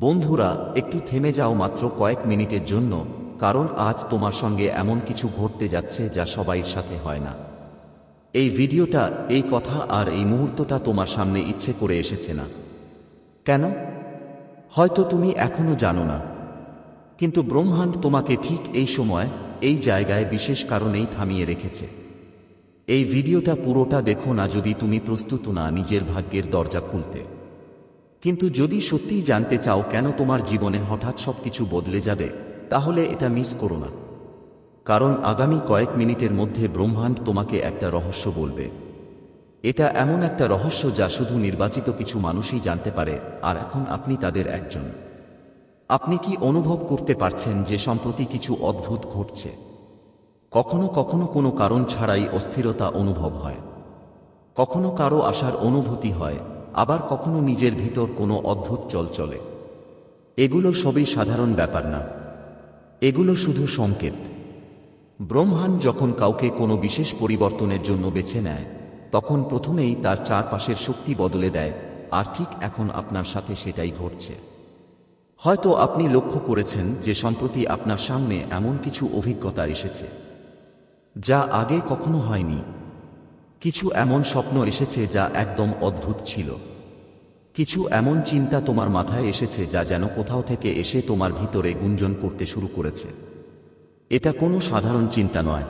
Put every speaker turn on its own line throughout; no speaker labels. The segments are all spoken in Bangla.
বন্ধুরা, একটু থেমে যাও মাত্র কয়েক মিনিটের জন্য, কারণ আজ তোমার সঙ্গে এমন কিছু ঘটতে যাচ্ছে যা সবাইয়ের সাথে হয় না। এই ভিডিওটা, এই কথা আর এই মুহূর্তটা তোমার সামনে ইচ্ছে করে এসেছে না। কেন? হয়তো তুমি এখনও জানো না। কিন্তু ব্রহ্মাণ্ড তোমাকে ঠিক এই সময়, এই জায়গায় বিশেষ কারণেই থামিয়ে রেখেছে। এই ভিডিওটা পুরোটা দেখো না যদি তুমি প্রস্তুত না নিজের ভাগ্যের দরজা খুলতে। কিন্তু যদি সত্যিই জানতে চাও কেন তোমার জীবনে হঠাৎ সবকিছু বদলে যাবে, তাহলে এটা মিস করো না। কারণ আগামী কয়েক মিনিটের মধ্যে ব্রহ্মাণ্ড তোমাকে একটা রহস্য বলবে। এটা এমন একটা রহস্য যা শুধু নির্বাচিত কিছু মানুষই জানতে পারে, আর এখন আপনি তাদের একজন। আপনি কি অনুভব করতে পারছেন যে সম্প্রতি কিছু অদ্ভুত ঘটছে? কখনো কখনো কোনো কারণ ছাড়াই অস্থিরতা অনুভব হয়। কখনো কারও আসার অনুভূতি হয় আবার কখনো নিজের ভিতর কোনো অদ্ভুত চল চলে। এগুলো সবই সাধারণ ব্যাপার না। এগুলো শুধু সংকেত। ব্রহ্মাণ্ড যখন কাউকে কোনো বিশেষ পরিবর্তনের জন্য বেছে নেয়, তখন প্রথমেই তার চারপাশের শক্তি বদলে দেয়, আর ঠিক এখন আপনার সাথে সেটাই ঘটছে। হয়তো আপনি লক্ষ্য করেছেন যে সম্প্রতি আপনার সামনে এমন কিছু অভিজ্ঞতা এসেছে, যা আগে কখনো হয়নি। কিছু এমন স্বপ্ন এসেছে যা একদম অদ্ভুত ছিল। কিছু এমন চিন্তা তোমার মাথায় এসেছে যা যেন কোথাও থেকে এসে তোমার ভিতরে গুঞ্জন করতে শুরু করেছে। এটা কোনো সাধারণ চিন্তা নয়।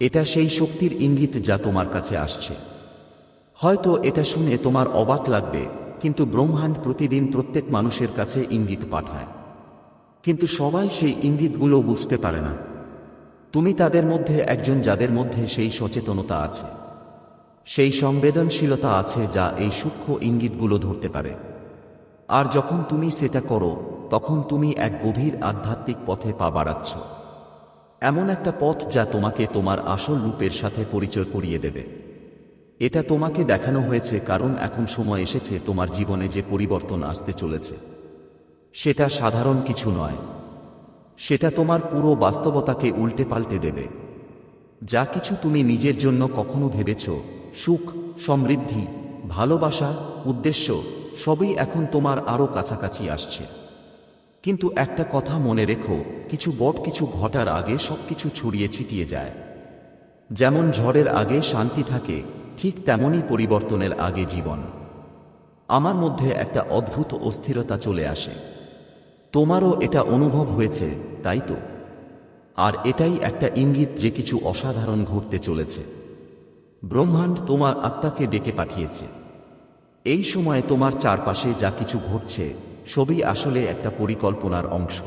এটা সেই শক্তির ইঙ্গিত যা তোমার কাছে আসছে। হয়তো এটা শুনে তোমার অবাক লাগবে, কিন্তু ব্রহ্মাণ্ড প্রতিদিন প্রত্যেক মানুষের কাছে ইঙ্গিত পাঠায়। কিন্তু সবাই সেই ইঙ্গিতগুলো বুঝতে পারে না। তুমি তাদের মধ্যে একজন যাদের মধ্যে সেই সচেতনতা আছে। সেই সংবেদনশীলতা আছে যা এই সূক্ষ্ম ইঙ্গিতগুলো ধরতে পারে। আর যখন তুমি সেটা করো, তখন তুমি এক গভীর আধ্যাত্মিক পথে পা বাড়াচ্ছ। এমন একটা পথ যা তোমাকে তোমার আসল রূপের সাথে পরিচয় করিয়ে দেবে। এটা তোমাকে দেখানো হয়েছে কারণ এখন সময় এসেছে তোমার জীবনে যে পরিবর্তন আসতে চলেছে। সেটা সাধারণ কিছু নয়। সেটা তোমার পুরো বাস্তবতাকে উল্টে পাল্টে দেবে। যা কিছু তুমি নিজের জন্য কখনো ভেবেছ সুখ, সমৃদ্ধি, ভালোবাসা, উদ্দেশ্য সবই এখন তোমার আরও কাছাকাছি আসছে। কিন্তু একটা কথা মনে রেখো, কিছু বট কিছু ঘটার আগে সবকিছু ছড়িয়ে ছিটিয়ে যায়। যেমন ঝড়ের আগে শান্তি থাকে, ঠিক তেমনই পরিবর্তনের আগে জীবন। আমার মধ্যে একটা অদ্ভুত অস্থিরতা চলে আসে। তোমারও এটা অনুভব হয়েছে, তাই তো? আর এটাই একটা ইঙ্গিত যে কিছু অসাধারণ ঘটতে চলেছে। ব্রহ্মাণ্ড তোমার আত্মাকে ডেকে পাঠিয়েছে। এই সময়ে তোমার চারপাশে যা কিছু ঘটছে, সবই আসলে একটা পরিকল্পনার অংশ।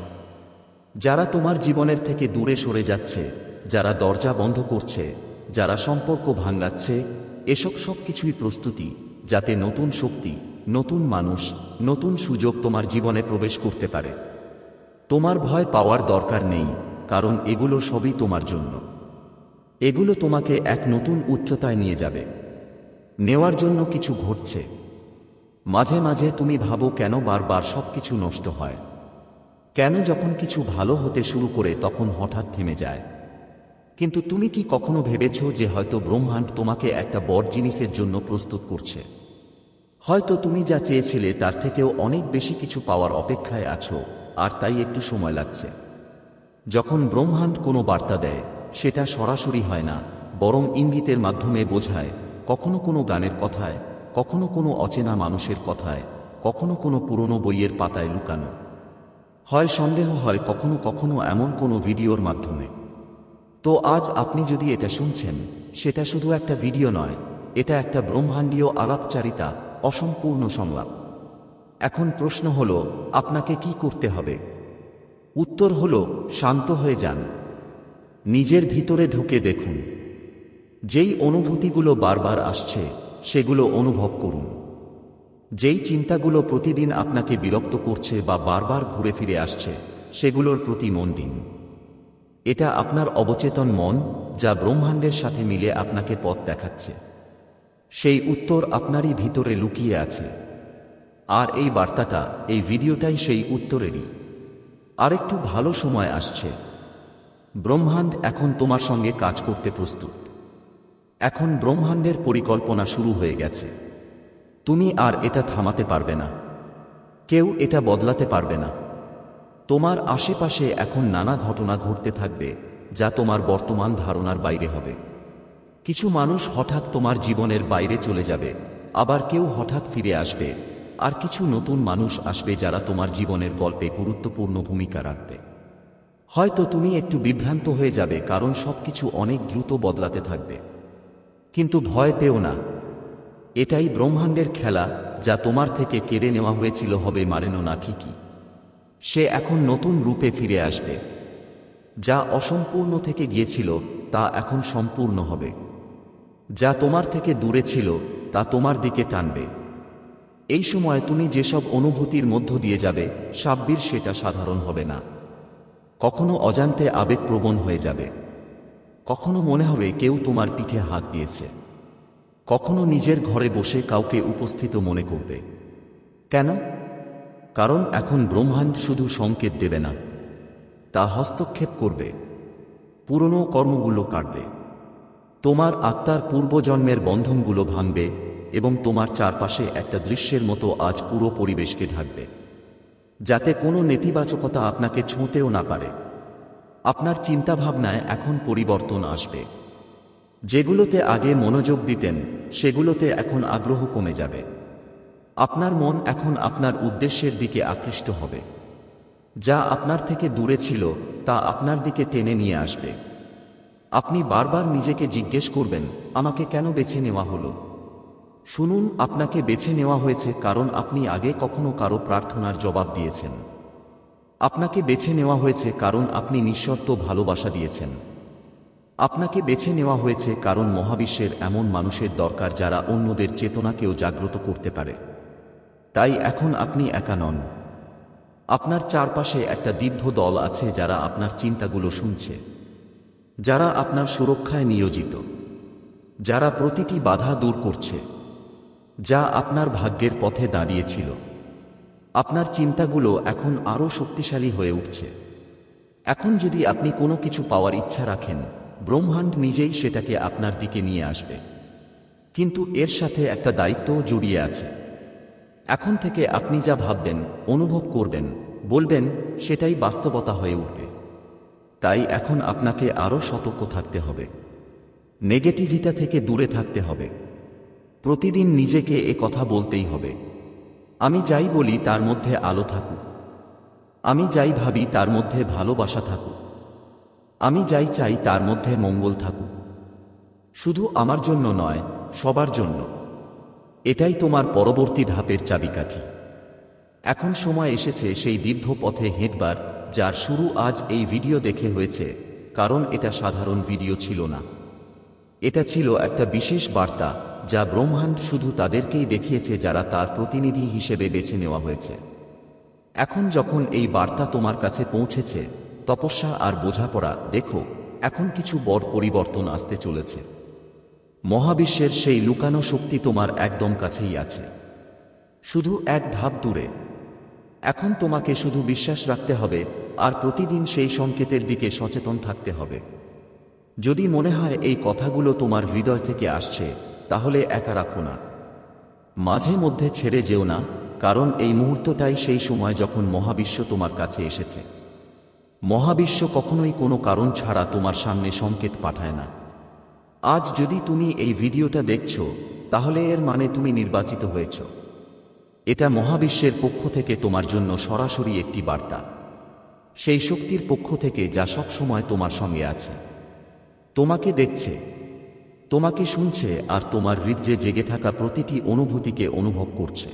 যারা তোমার জীবনের থেকে দূরে সরে যাচ্ছে, যারা দরজা বন্ধ করছে, যারা সম্পর্ক ভাঙ্গাচ্ছে এসব সব কিছুই প্রস্তুতি, যাতে নতুন শক্তি, নতুন মানুষ, নতুন সুযোগ তোমার জীবনে প্রবেশ করতে পারে। তোমার ভয় পাওয়ার দরকার নেই, কারণ এগুলো সবই তোমার জন্য। এগুলো তোমাকে এক নতুন উচ্চতায় নিয়ে যাবে। নেওয়ার জন্য কিছু ঘটছে। মাঝে মাঝে তুমি ভাবো কেন বারবার সব কিছু নষ্ট হয়। কেন যখন কিছু ভালো হতে শুরু করে তখন হঠাৎ থেমে যায়। কিন্তু তুমি কি কখনো ভেবেছ যে হয়তো ব্রহ্মাণ্ড তোমাকে একটা বড় জিনিসের জন্য প্রস্তুত করছে? হয়তো তুমি যা চেয়েছিলে তার থেকেও অনেক বেশি কিছু পাওয়ার অপেক্ষায় আছো, আর তাই একটু সময় লাগছে। যখন ব্রহ্মাণ্ড কোনো বার্তা দেয় সেটা সরাসরি হয় না, বরং ইঙ্গিতের মাধ্যমে বোঝায় কখনো কোনো গানের কথায়, কখনো কোনো অচেনা মানুষের কথায়, কখনো কোনো পুরনো বইয়ের পাতায় লুকানো। হয় সন্দেহ হয় কখনো কখনো এমন কোনো ভিডিওর মাধ্যমে। তো আজ আপনি যদি এটা শুনছেন, সেটা শুধু একটা ভিডিও নয়, এটা একটা ব্রহ্মাণ্ডীয় আলাপচারিতা, অসম্পূর্ণ সংলাপ। এখন প্রশ্ন হল, আপনাকে কি করতে হবে? উত্তর হল, শান্ত হয়ে যান। নিজের ভিতরে ঢুকে দেখুন। যেই অনুভূতিগুলো বারবার আসছে, সেগুলো অনুভব করুন। যেই চিন্তাগুলো প্রতিদিন আপনাকে বিরক্ত করছে বা বারবার ঘুরে ফিরে আসছে, সেগুলোর প্রতি মন দিন। এটা আপনার অবচেতন মন যা ব্রহ্মাণ্ডের সাথে মিলে আপনাকে পথ দেখাচ্ছে। সেই উত্তর আপনারই ভিতরে লুকিয়ে আছে। আর এই বার্তাটা, এই ভিডিওটাই সেই উত্তরেরই। আরেকটু ভালো সময় আসছে। ব্রহ্মাণ্ড এখন তোমার সঙ্গে কাজ করতে প্রস্তুত। এখন ব্রহ্মাণ্ডের পরিকল্পনা শুরু হয়ে গেছে। তুমি আর এটা থামাতে পারবে না। কেউ এটা বদলাতে পারবে না। তোমার আশেপাশে এখন নানা ঘটনা ঘটতে থাকবে, যা তোমার বর্তমান ধারণার বাইরে হবে। কিছু মানুষ হঠাৎ তোমার জীবনের বাইরে চলে যাবে, আবার কেউ হঠাৎ ফিরে আসবে, আর কিছু নতুন মানুষ আসবে যারা তোমার জীবনের গল্পে গুরুত্বপূর্ণ ভূমিকা রাখবে। হয়তো তুমি একটু বিভ্রান্ত হয়ে যাবে কারণ সবকিছু অনেক দ্রুত বদলাতে থাকবে। কিন্তু ভয় পেও না। এটাই ব্রহ্মাণ্ডের খেলা, যা তোমার থেকে কেড়ে নেওয়া হয়েছিল হবে মারেনো না ঠিকই। সে এখন নতুন রূপে ফিরে আসবে। যা অসম্পূর্ণ থেকে গিয়েছিল, তা এখন সম্পূর্ণ হবে। যা তোমার থেকে দূরে ছিল, তা তোমার দিকে টানবে। এই সময় তুমি যেসব অনুভূতির মধ্য দিয়ে যাবে, সাব্বির সেটা সাধারণ হবে না। কখনো অজান্তে আবেগপ্রবণ হয়ে যাবে। কখনো মনে হবে কেউ তোমার পিঠে হাত দিয়েছে। কখনো নিজের ঘরে বসে কাউকে উপস্থিত মনে করবে। কেন? কারণ এখন ব্রহ্মাণ্ড শুধু সংকেত দেবে না, তা হস্তক্ষেপ করবে। পুরনো কর্মগুলো কাটবে। তোমার আত্মার পূর্বজন্মের বন্ধনগুলো ভাঙবে এবং তোমার চারপাশে একটা দৃশ্যের মতো আজ পুরো পরিবেশকে ঢাকবে। যাতে কোনো নেতিবাচকতা আপনাকে ছুঁতেও না পারে। আপনার চিন্তাভাবনায় এখন পরিবর্তন আসবে। যেগুলোতে আগে মনোযোগ দিতেন, সেগুলোতে এখন আগ্রহ কমে যাবে। আপনার মন এখন আপনার উদ্দেশ্যের দিকে আকৃষ্ট হবে। যা আপনার থেকে দূরে ছিল, তা আপনার দিকে টেনে নিয়ে আসবে। আপনি বারবার নিজেকে জিজ্ঞেস করবেন, আমাকে কেন বেছে নেওয়া হলো? শুনুন, আপনাকে বেছে নেওয়া হয়েছে কারণ আপনি আগে কখনো কারও প্রার্থনার জবাব দিয়েছেন। আপনাকে বেছে নেওয়া হয়েছে কারণ আপনি নিঃশর্ত ভালোবাসা দিয়েছেন। আপনাকে বেছে নেওয়া হয়েছে কারণ মহাবিশ্বের এমন মানুষের দরকার যারা অন্যদের চেতনাকেও জাগ্রত করতে পারে। তাই এখন আপনি একা নন। আপনার চারপাশে একটা দীর্ঘ দল আছে যারা আপনার চিন্তাগুলো শুনছে। যারা আপনার সুরক্ষায় নিয়োজিত। যারা প্রতিটি বাধা দূর করছে। যা আপনার ভাগ্যের পথে দাঁড়িয়েছিল। আপনার চিন্তাগুলো এখন আরও শক্তিশালী হয়ে উঠছে। এখন যদি আপনি কোনো কিছু পাওয়ার ইচ্ছা রাখেন, ব্রহ্মাণ্ড নিজেই সেটাকে আপনার দিকে নিয়ে আসবে। কিন্তু এর সাথে একটা দায়িত্বও জড়িয়ে আছে। এখন থেকে আপনি যা ভাববেন, অনুভব করবেন, বলবেন, সেটাই বাস্তবতা হয়ে উঠবে। তাই এখন আপনাকে আরও সতর্ক থাকতে হবে। নেগেটিভিটা থেকে দূরে থাকতে হবে। প্রতিদিন নিজেকে এ কথা বলতেই হবে। আমি যাই বলি তার মধ্যে আলো থাকুক। আমি যাই ভাবি তার মধ্যে ভালোবাসা থাকুক। আমি যাই চাই তার মধ্যে মঙ্গল থাকুক। শুধু আমার জন্য নয়, সবার জন্য। এটাই তোমার পরবর্তী ধাপের চাবিকাঠি। এখন সময় এসেছে সেই দীর্ঘ পথে হেঁটবার, যার শুরু আজ এই ভিডিও দেখে হয়েছে, কারণ এটা সাধারণ ভিডিও ছিল না। এটা ছিল একটা বিশেষ বার্তা যা ব্রহ্মাণ্ড শুধু তাদেরকেই দেখিয়েছে যারা তার প্রতিনিধি হিসেবে বেছে নেওয়া হয়েছে। এখন যখন এই বার্তা তোমার কাছে পৌঁছেছে, তপস্যা আর বোঝাপড়া, দেখো, এখন কিছু বড় পরিবর্তন আসতে চলেছে। মহাবিশ্বের সেই লুকানো শক্তি তোমার একদম কাছেই আছে। শুধু এক ধাপ দূরে। এখন তোমাকে শুধু বিশ্বাস রাখতে হবে, আর প্রতিদিন সেই সংকেতের দিকে সচেতন থাকতে হবে। যদি মনে হয় এই কথাগুলো তোমার হৃদয় থেকে আসছে তাহলে একা রাখো না। মাঝে মধ্যে ছেড়ে যেও না, কারণ এই মুহূর্তটাই সেই সময় যখন মহাবিশ্ব তোমার কাছে এসেছে। মহাবিশ্ব কখনোই কোনো কারণ ছাড়া তোমার সামনে সংকেত পাঠায় না। আজ যদি তুমি এই ভিডিওটা দেখছ, তাহলে এর মানে তুমি নির্বাচিত হয়েছ। এটা মহাবিশ্বের পক্ষ থেকে তোমার জন্য সরাসরি একটি বার্তা। সেই শক্তির পক্ষ থেকে যা সব সময় তোমার সঙ্গে আছে। তোমাকে দেখছে তোমাকে শুনছে আর তোমার হৃদ্যে জেগে থাকা প্রতিটি অনুভূতিকে অনুভব করছে।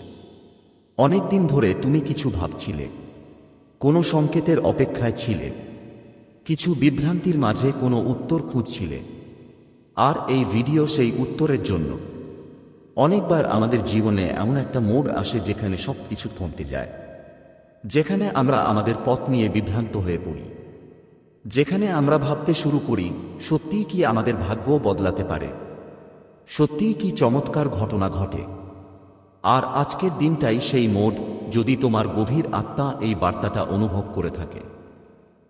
অনেক দিন ধরে তুমি কিছু ভাবছিলে। কোনো সংকেতের অপেক্ষায় ছিলে। কিছু বিভ্রান্তির মাঝে কোনো উত্তর খুঁজছিলে। আর এই ভিডিও সেই উত্তরের জন্য। অনেকবার আমাদের জীবনে এমন একটা মোড় আসে যেখানে সব কিছু থমকে যায়। যেখানে আমরা আমাদের পথ নিয়ে বিভ্রান্ত হয়ে পড়ি। যেখানে আমরা ভাবতে শুরু করি, সত্যিই কি আমাদের ভাগ্য বদলাতে পারে? সত্যিই কি চমৎকার ঘটনা ঘটে? আর আজকের দিনটাই সেই মোড যদি তোমার গভীর আত্মা এই বার্তাটা অনুভব করে থাকে।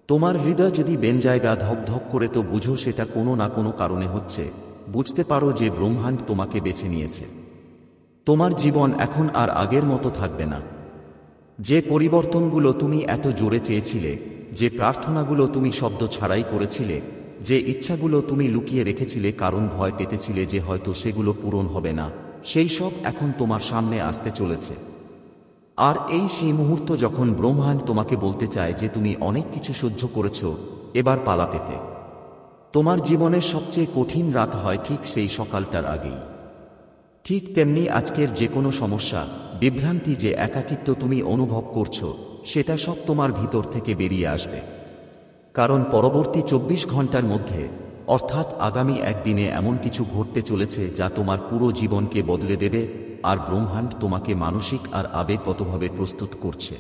তোমার হৃদয় যদি বেন জায়গা ধক ধক করে তো বুঝো সেটা কোনো না কোনো কারণে হচ্ছে। বুঝতে পারো যে ব্রহ্মাণ্ড তোমাকে বেছে নিয়েছে। তোমার জীবন এখন আর আগের মতো থাকবে না। যে পরিবর্তনগুলো তুমি এত জোরে চেয়েছিলে, যে প্রার্থনাগুলো তুমি শব্দ ছাড়াই করেছিলে, যে ইচ্ছাগুলো তুমি লুকিয়ে রেখেছিলে কারণ ভয় পেতেছিলে যে হয়তো সেগুলো পূরণ হবে না, সেই সব এখন তোমার সামনে আসতে চলেছে। আর এই সেই মুহূর্ত যখন ব্রহ্মাণ্ড তোমাকে বলতে চায় যে তুমি অনেক কিছু সহ্য করেছ, এবার পালা পেতে। তোমার জীবনের সবচেয়ে কঠিন রাত হয় ঠিক সেই সকালটার আগেই। ঠিক তেমনি আজকের যে কোনো সমস্যা বিভ্রান্তি যে একাকিত্ব তুমি অনুভব করছ, সেটা সব তোমার ভিতর থেকে বেরিয়ে আসবে। কারণ পরবর্তী চব্বিশ ঘণ্টার মধ্যে, অর্থাৎ আগামী একদিনে এমন কিছু ঘটতে চলেছে যা তোমার পুরো জীবনকে বদলে দেবে আর ব্রহ্মাণ্ড তোমাকে মানসিক আর আবেগগতভাবে প্রস্তুত করছে।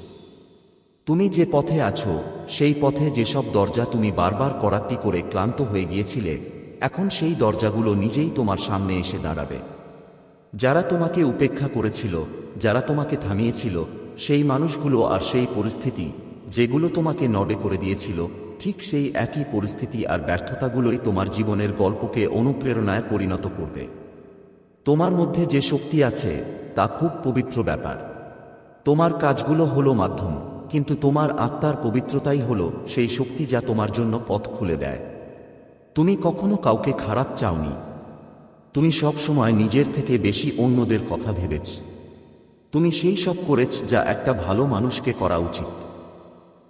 তুমি যে পথে আছো, সেই পথে যেসব দরজা তুমি বারবার করাত্তি করে ক্লান্ত হয়ে গিয়েছিলে, এখন সেই দরজাগুলো নিজেই তোমার সামনে এসে দাঁড়াবে। যারা তোমাকে উপেক্ষা করেছিল যারা তোমাকে থামিয়েছিল, সেই মানুষগুলো আর সেই পরিস্থিতি যেগুলো তোমাকে নডে করে দিয়েছিল, ঠিক সেই একই পরিস্থিতি আর ব্যর্থতাগুলোই তোমার জীবনের গল্পকে অনুপ্রেরণায় পরিণত করবে। তোমার মধ্যে যে শক্তি আছে, তা খুব পবিত্র ব্যাপার। তোমার কাজগুলো হলো মাধ্যম, কিন্তু তোমার আত্মার পবিত্রতাই হলো সেই শক্তি যা তোমার জন্য পথ খুলে দেয়। তুমি কখনো কাউকে খারাপ চাওনি। তুমি সব সময় নিজের থেকে বেশি অন্যদের কথা ভেবেছ। তুমি সেই সব করেছ যা একটা ভালো মানুষকে করা উচিত।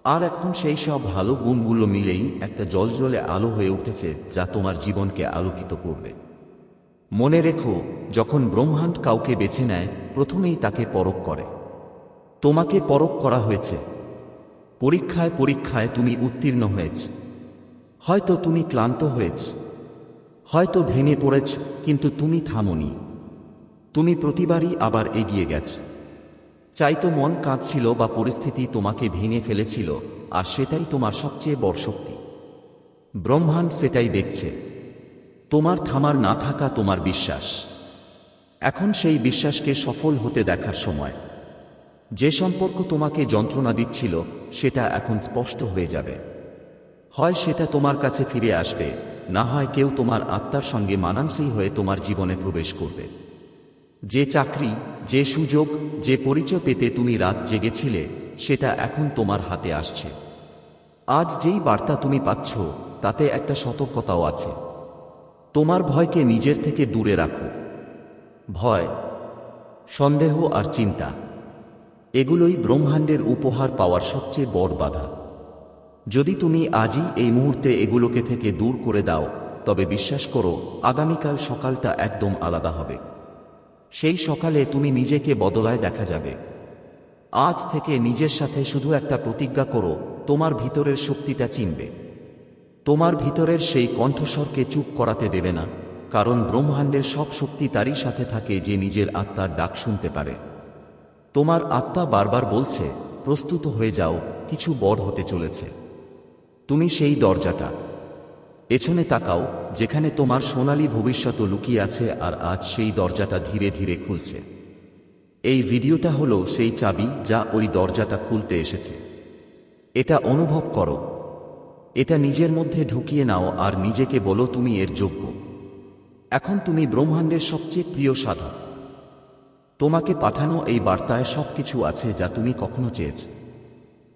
আর এখন সেই সব ভালো গুণগুলো মিলেই একটা জলজলে আলো হয়ে উঠেছে যা তোমার জীবনকে আলোকিত করবে। মনে রেখো, যখন ব্রহ্মাণ্ড কাউকে বেছে নেয়, প্রথমেই তাকে পরক করে। তোমাকে পরক করা হয়েছে। পরীক্ষায় পরীক্ষায় তুমি উত্তীর্ণ হয়েছ। হয়তো তুমি ক্লান্ত হয়েছ। হয়তো ভেঙে পড়েছ, কিন্তু তুমি থামনি। তুমি প্রতিবারই আবার এগিয়ে গেছ। চাইতো মন কাঁদছিল বা পরিস্থিতি তোমাকে ভেঙে ফেলেছিল, আর সেটাই তোমার সবচেয়ে বড় শক্তি। ব্রহ্মাণ্ড সেটাই দেখছে। তোমার থামার না থাকা তোমার বিশ্বাস। এখন সেই বিশ্বাসকে সফল হতে দেখার সময়। যে সম্পর্ক তোমাকে যন্ত্রণা দিচ্ছিল, সেটা এখন স্পষ্ট হয়ে যাবে। হয় সেটা তোমার কাছে ফিরে আসবে, না হয় কেউ তোমার আত্মার সঙ্গে মানানসই হয়ে তোমার জীবনে প্রবেশ করবে। যে চাকরি, যে সুযোগ, যে পরিচয় পেতে তুমি রাত জেগেছিলে, সেটা এখন তোমার হাতে আসছে। আজ যেই বার্তা তুমি পাচ্ছ, তাতে একটা সতর্কতাও আছে। তোমার ভয়কে নিজের থেকে দূরে রাখো। ভয়, সন্দেহ আর চিন্তা, এগুলোই ব্রহ্মাণ্ডের উপহার পাওয়ার সবচেয়ে বড় বাধা। যদি তুমি আজই এই মুহূর্তে এগুলোকে থেকে দূর করে দাও, তবে বিশ্বাস করো, আগামীকাল সকালটা একদম আলাদা হবে। সেই সকালে তুমি নিজেকে বদলায় দেখা যাবে। আজ থেকে নিজের সাথে শুধু একটা প্রতিজ্ঞা করো, তোমার ভিতরের শক্তিটা চিনবে। তোমার ভিতরের সেই কণ্ঠস্বরকে চুপ করাতে দেবে না, কারণ ব্রহ্মাণ্ডের সব শক্তি তারই সাথে থাকে যে নিজের আত্মার ডাক শুনতে পারে। তোমার আত্মা বারবার বলছে, প্রস্তুত হয়ে যাও, কিছু বড় হতে চলেছে। তুমি সেই দরজাটা। পেছনে তাকাও, যেখানে তোমার সোনালী ভবিষ্যৎ লুকিয়ে আছে আর আজ সেই দরজাটা ধীরে ধীরে খুলছে। এই ভিডিওটা হলো সেই চাবি যা ওই দরজাটা খুলতে এসেছে। এটা অনুভব করো। এটা নিজের মধ্যে ঢুকিয়ে নাও আর নিজেকে বলো তুমি এর যোগ্য। এখন তুমি ব্রহ্মাণ্ডের সবচেয়ে প্রিয় সাধক। তোমাকে পাঠানো এই বার্তায় সবকিছু আছে যা তুমি কখনো চেয়েছ।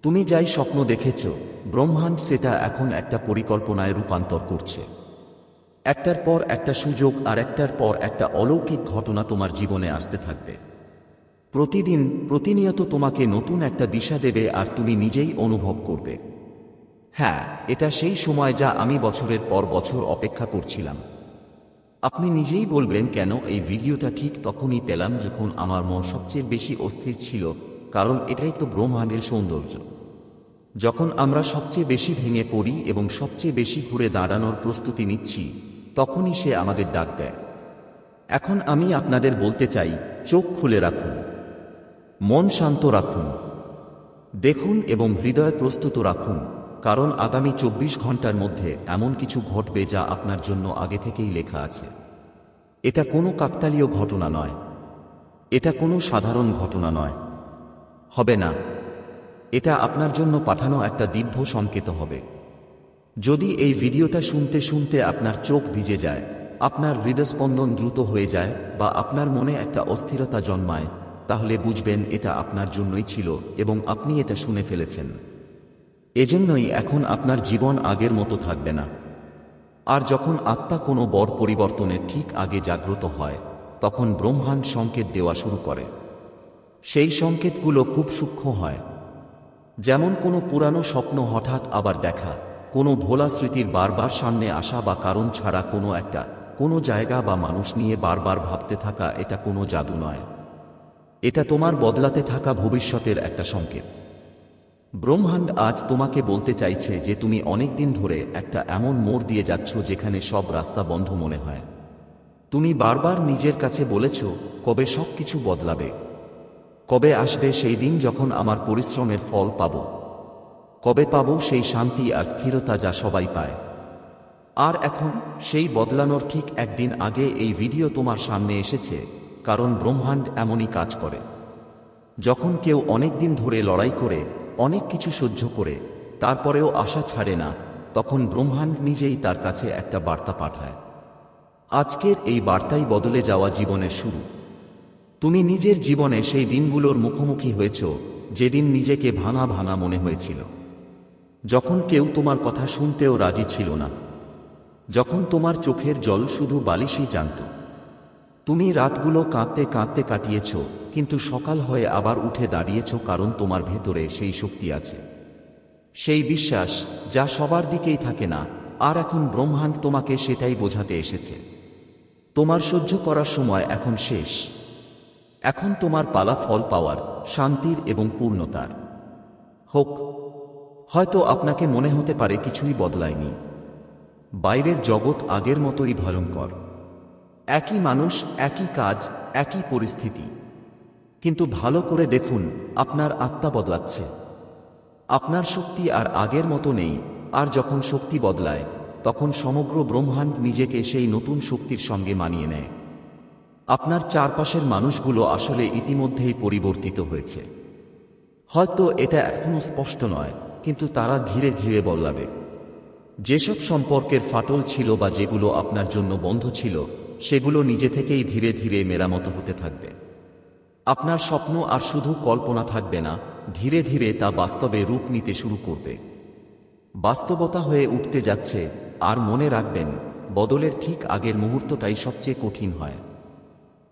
তুমি যাই স্বপ্ন দেখেছ, ব্রহ্মাণ্ড সেটা এখন একটা পরিকল্পনায় রূপান্তর করছে। একটার পর একটা সুযোগ আর একটার পর একটা অলৌকিক ঘটনা তোমার জীবনে আসতে থাকবে। প্রতিদিন প্রতিনিয়ত তোমাকে নতুন একটা দিশা দেবে আর তুমি নিজেই অনুভব করবে। হ্যাঁ এটা সেই সময় যা আমি বছরের পর বছর অপেক্ষা করছিলাম। আপনি নিজেই বলবেন, কেন? এই ভিডিওটা ঠিক তখনই পেলাম যখন আমার মন সবচেয়ে বেশি অস্থির ছিল কারণ এটাই তো ব্রহ্মাণ্ডের সৌন্দর্য। যখন আমরা সবচেয়ে বেশি ভেঙে পড়ি এবং সবচেয়ে বেশি ঘুরে দাঁড়ানোর প্রস্তুতি নিচ্ছি, তখনই সে আমাদের ডাক দেয়। এখন আমি আপনাদের বলতে চাই, চোখ খুলে রাখুন। মন শান্ত রাখুন। দেখুন এবং হৃদয় প্রস্তুত রাখুন, কারণ আগামী চব্বিশ ঘণ্টার মধ্যে এমন কিছু ঘটবে যা আপনার জন্য আগে থেকেই লেখা আছে। এটা কোনো কাকতালীয় ঘটনা নয়। এটা কোনো সাধারণ ঘটনা নয়। হবে না। এটা আপনার জন্য পাঠানো একটা দিব্য সংকেত হবে। যদি এই ভিডিওটা শুনতে শুনতে আপনার চোখ ভিজে যায়, আপনার হৃদস্পন্দন দ্রুত হয়ে যায় বা আপনার মনে একটা অস্থিরতা জন্মায়, তাহলে বুঝবেন এটা আপনার জন্যই ছিল এবং আপনি এটা শুনে ফেলেছেন। এজন্যই এখন আপনার জীবন আগের মতো থাকবে না। আর যখন আত্মা কোনো বড় পরিবর্তনের ঠিক আগে জাগ্রত হয়, তখন ব্রহ্মাণ্ড সংকেত দেওয়া শুরু করে। সেই সংকেতগুলো খুব সূক্ষ্ম হয়। যেমন কোনো পুরানো স্বপ্ন হঠাৎ আবার দেখা, কোনো ভোলা স্মৃতির বারবার সামনে আসা বা কারণ ছাড়া কোনো একটা, কোনো জায়গা বা মানুষ নিয়ে বারবার ভাবতে থাকা এটা কোনো জাদু নয়। এটা তোমার বদলাতে থাকা ভবিষ্যতের একটা সংকেত। ব্রহ্মাণ্ড আজ তোমাকে বলতে চাইছে যে তুমি অনেক দিন ধরে একটা এমন মোড় দিয়ে যাচ্ছ যেখানে সব রাস্তা বন্ধ মনে হয়। তুমি বারবার নিজের কাছে বলেছ, কবে সব কিছু বদলাবে। কবে আসবে সেই দিন যখন আমার পরিশ্রমের ফল পাব। কবে পাব সেই শান্তি আর স্থিরতা যা সবাই পায়। আর এখন সেই বদলানোর ঠিক একদিন আগে এই ভিডিও তোমার সামনে এসেছে, কারণ ব্রহ্মাণ্ড এমনই কাজ করে। যখন কেউ অনেক দিন ধরে লড়াই করে, অনেক কিছু সহ্য করে, তারপরেও আশা ছাড়ে না, তখন ব্রহ্মাণ্ড নিজেই তার কাছে একটা বার্তা পাঠায়। আজকের এই বার্তাই বদলে যাওয়া জীবনের শুরু। তুমি নিজের জীবনে সেই দিনগুলোর মুখোমুখি হয়েছ, যেদিন নিজেকে ভাঙা ভাঙা মনে হয়েছিল। যখন কেউ তোমার কথা শুনতেও রাজি ছিল না। যখন তোমার চোখের জল শুধু বালিশই জানত। তুমি রাতগুলো কাঁদতে কাঁদতে কাটিয়েছ, কিন্তু সকাল হয়ে আবার উঠে দাঁড়িয়েছ কারণ তোমার ভেতরে সেই শক্তি আছে। সেই বিশ্বাস যা সবার দিকেই থাকে না, আর এখন ব্রহ্মাণ্ড তোমাকে সেটাই বোঝাতে এসেছে। তোমার সহ্য করার সময় এখন শেষ। এখন তোমার পালা ফল পাওয়ার, শান্তির এবং পূর্ণতার। হোক, হয়তো আপনাকে মনে হতে পারে কিছুই বদলায়নি। বাইরের জগৎ আগের মতোই ভয়ঙ্কর। একই মানুষ, একই কাজ, একই পরিস্থিতি। কিন্তু ভালো করে দেখুন, আপনার আত্মা বদলাচ্ছে। আপনার শক্তি আর আগের মতো নেই, আর যখন শক্তি বদলায়, তখন সমগ্র ব্রহ্মাণ্ড নিজেকে সেই নতুন শক্তির সঙ্গে মানিয়ে নেয়। আপনার চারপাশের মানুষগুলো আসলে ইতিমধ্যেই পরিবর্তিত হয়েছে। হয়তো এটা এখনও স্পষ্ট নয়, কিন্তু তারা ধীরে ধীরে বদলাবে। যেসব সম্পর্কের ফাটল ছিল বা যেগুলো আপনার জন্য বন্ধ ছিল, সেগুলো নিজে থেকেই ধীরে ধীরে মেরামত হতে থাকবে। আপনার স্বপ্ন আর শুধু কল্পনা থাকবে না, ধীরে ধীরে তা বাস্তবে রূপ নিতে শুরু করবে। বাস্তবতা হয়ে উঠতে যাচ্ছে, আর মনে রাখবেন, বদলের ঠিক আগের মুহূর্তটাই সবচেয়ে কঠিন হয়।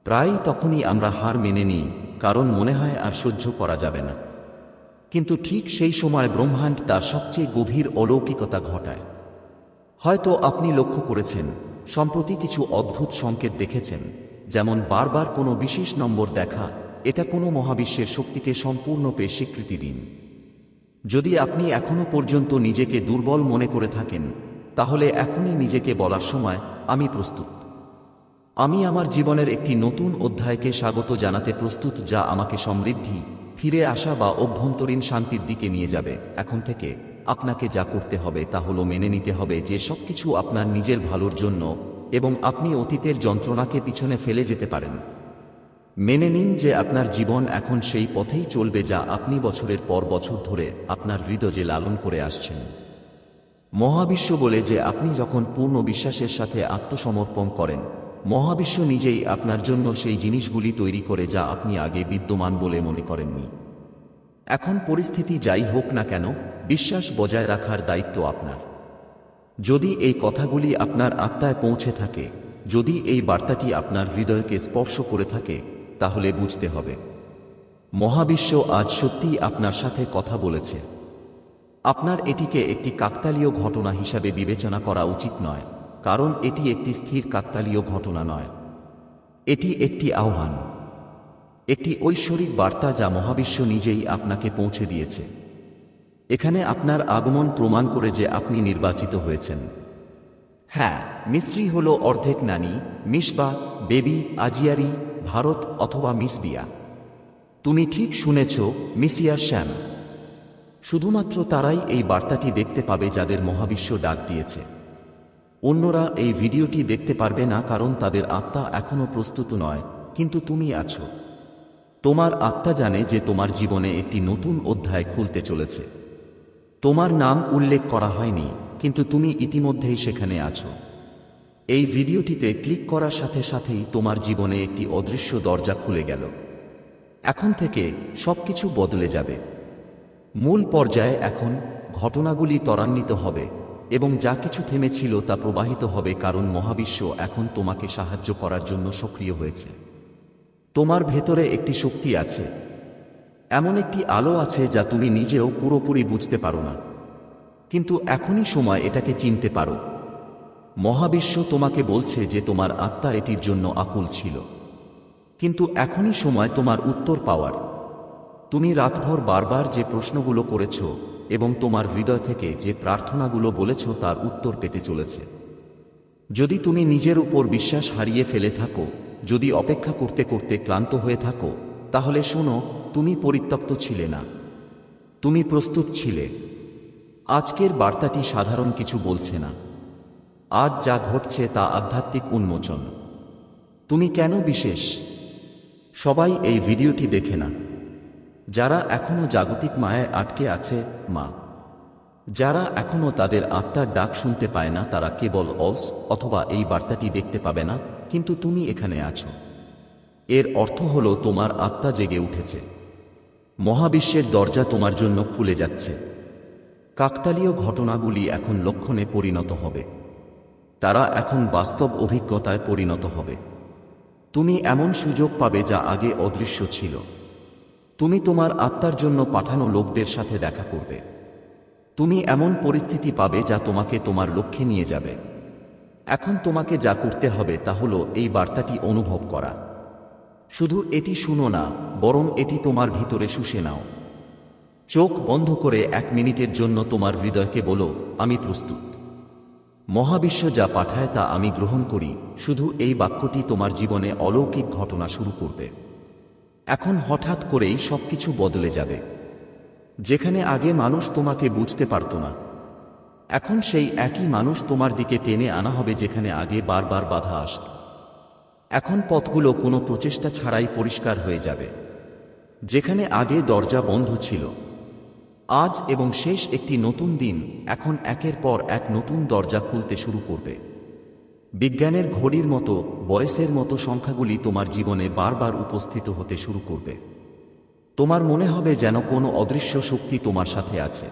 প্রায়ই তখনই আমরা হার মেনে নিই, কারণ মনে হয় আর সহ্য করা যাবে না। কিন্তু ঠিক সেই সময় ব্রহ্মাণ্ড তার সবচেয়ে গভীর অলৌকিকতা ঘটায়। হয়তো আপনি লক্ষ্য করেছেন, সম্প্রতি কিছু অদ্ভুত সংকেত দেখেছেন, যেমন বারবার কোনো বিশেষ নম্বর দেখা, এটা কোনো মহাবিশ্বের শক্তিকে সম্পূর্ণপে স্বীকৃতি দিন। যদি আপনি এখনও পর্যন্ত নিজেকে দুর্বল মনে করে থাকেন, তাহলে এখনই নিজেকে বলার সময় আমি প্রস্তুত। আমি আমার জীবনের একটি নতুন অধ্যায়কে স্বাগত জানাতে প্রস্তুত যা আমাকে সমৃদ্ধি, ফিরে আসা বা অভ্যন্তরীণ শান্তির দিকে নিয়ে যাবে। এখন থেকে আপনাকে যা করতে হবে তা হলো মেনে নিতে হবে যে সব কিছু আপনার নিজের ভালোর জন্য এবং আপনি অতীতের যন্ত্রণাকে পিছনে ফেলে যেতে পারেন। মেনে নিন যে আপনার জীবন এখন সেই পথেই চলবে যা আপনি বছরের পর বছর ধরে আপনার হৃদয়ে লালন করে আসছেন। মহাবিশ্ব বলে যে আপনি যখন পূর্ণ বিশ্বাসের সাথে আত্মসমর্পণ করেন মহাবিশ্ব নিজেই আপনার জন্য সেই জিনিসগুলি তৈরি করে যা আপনি আগে বিদ্যমান বলে মনে করেননি। এখন পরিস্থিতি যাই হোক না কেন, বিশ্বাস বজায় রাখার দায়িত্ব আপনার। যদি এই কথাগুলি আপনার আত্মায় পৌঁছে থাকে, যদি এই বার্তাটি আপনার হৃদয়কে স্পর্শ করে থাকে, তাহলে বুঝতে হবে। মহাবিশ্ব আজ সত্যিই আপনার সাথে কথা বলেছে। আপনার এটিকে একটি কাকতালীয় ঘটনা হিসাবে বিবেচনা করা উচিত নয়। কারণ এটি একটি স্থির কাকতালীয় ঘটনা নয়। এটি একটি আহ্বান। একটি ঐশ্বরিক বার্তা যা মহাবিশ্ব নিজেই আপনাকে পৌঁছে দিয়েছে। এখানে আপনার আগমন প্রমাণ করে যে আপনি নির্বাচিত হয়েছেন। হ্যাঁ মিশ্রি হল অর্ধেক নানি মিসবা বেবি, আজিয়ারি, ভারত অথবা মিসবিয়া। তুমি ঠিক শুনেছ, মিসিয়া শ্যাম। শুধুমাত্র তারাই এই বার্তাটি দেখতে পাবে যাদের মহাবিশ্ব ডাক দিয়েছে। অন্যরা এই ভিডিওটি দেখতে পারবে না কারণ তাদের আত্মা এখনও প্রস্তুত নয়, কিন্তু তুমি আছো। তোমার আত্মা জানে যে তোমার জীবনে একটি নতুন অধ্যায় খুলতে চলেছে। তোমার নাম উল্লেখ করা হয়নি, কিন্তু তুমি ইতিমধ্যেই সেখানে আছো। এই ভিডিওটিতে ক্লিক করার সাথে সাথেই তোমার জীবনে একটি অদৃশ্য দরজা খুলে গেল। এখন থেকে সবকিছু বদলে যাবে। মূল পর্যায়ে এখন ঘটনাগুলি ত্বরান্বিত হবে। এবং যা কিছু থেমেছিল তা প্রবাহিত হবে কারণ মহাবিশ্ব এখন তোমাকে সাহায্য করার জন্য সক্রিয় হয়েছে। তোমার ভেতরে একটি শক্তি আছে। এমন একটি আলো আছে যা তুমি নিজেও পুরোপুরি বুঝতে পারো না। কিন্তু এখনই সময় এটাকে চিনতে পারো। মহাবিশ্ব তোমাকে বলছে যে তোমার আত্মা এটির জন্য আকুল ছিল। কিন্তু এখনই সময় তোমার উত্তর পাওয়ার। তুমি রাতভর বারবার যে প্রশ্নগুলো করেছ এবং তোমার হৃদয় থেকে যে প্রার্থনাগুলো বলেছ তার উত্তর পেতে চলেছে। যদি তুমি নিজের উপর বিশ্বাস হারিয়ে ফেলে থাকো, যদি অপেক্ষা করতে করতে ক্লান্ত হয়ে থাকো, তাহলে শোনো, তুমি পরিত্যক্ত ছিলে না। তুমি প্রস্তুত ছিলে। আজকের বার্তাটি সাধারণ কিছু বলছে না। আজ যা ঘটছে তা আধ্যাত্মিক উন্মোচন। তুমি কেন বিশেষ? সবাই এই ভিডিওটি দেখে না। যারা এখনও জাগতিক মায়ায় আটকে আছে, মা। যারা এখনও তাদের আত্মার ডাক শুনতে পায় না, তারা কেবল অলস অথবা এই বার্তাটি দেখতে পাবে না, কিন্তু তুমি এখানে আছো। এর অর্থ হল তোমার আত্মা জেগে উঠেছে। মহাবিশ্বের দরজা তোমার জন্য খুলে যাচ্ছে। কাকতালীয় ঘটনাগুলি এখন লক্ষণে পরিণত হবে। তারা এখন বাস্তব অভিজ্ঞতায় পরিণত হবে। তুমি এমন সুযোগ পাবে যা আগে অদৃশ্য ছিল। তুমি তোমার আত্মার জন্য পাঠানো লোকদের সাথে দেখা করবে। তুমি এমন পরিস্থিতি পাবে যা তোমাকে তোমার লক্ষ্যে নিয়ে যাবে। এখন তোমাকে যা করতে হবে তা হল এই বার্তাটি অনুভব করা। শুধু এটি শুনো না, বরং এটি তোমার ভিতরে শুষে নাও। চোখ বন্ধ করে এক মিনিটের জন্য তোমার হৃদয়কে বলো, আমি প্রস্তুত। মহাবিশ্ব যা পাঠায় তা আমি গ্রহণ করি, শুধু এই বাক্যটি তোমার জীবনে অলৌকিক ঘটনা শুরু করবে। এখন হঠাৎ করেই সবকিছু বদলে যাবে। যেখানে আগে মানুষ তোমাকে বুঝতে পারত না। এখন সেই একই মানুষ তোমার দিকে টেনে আনা হবে যেখানে আগে বারবার বাধা আসত। এখন পথগুলো কোনো প্রচেষ্টা ছাড়াই পরিষ্কার হয়ে যাবে। যেখানে আগে দরজা বন্ধ ছিল। আজ এবং শেষ একটি নতুন দিন এখন একের পর এক নতুন দরজা খুলতে শুরু করবে। বিজ্ঞানের ঘড়ির মতো, বয়সের মতো সংখ্যাগুলি তোমার জীবনে বারবার উপস্থিত হতে শুরু করবে। তোমার মনে হবে যেন কোনো অদৃশ্য শক্তি তোমার সাথে আছে।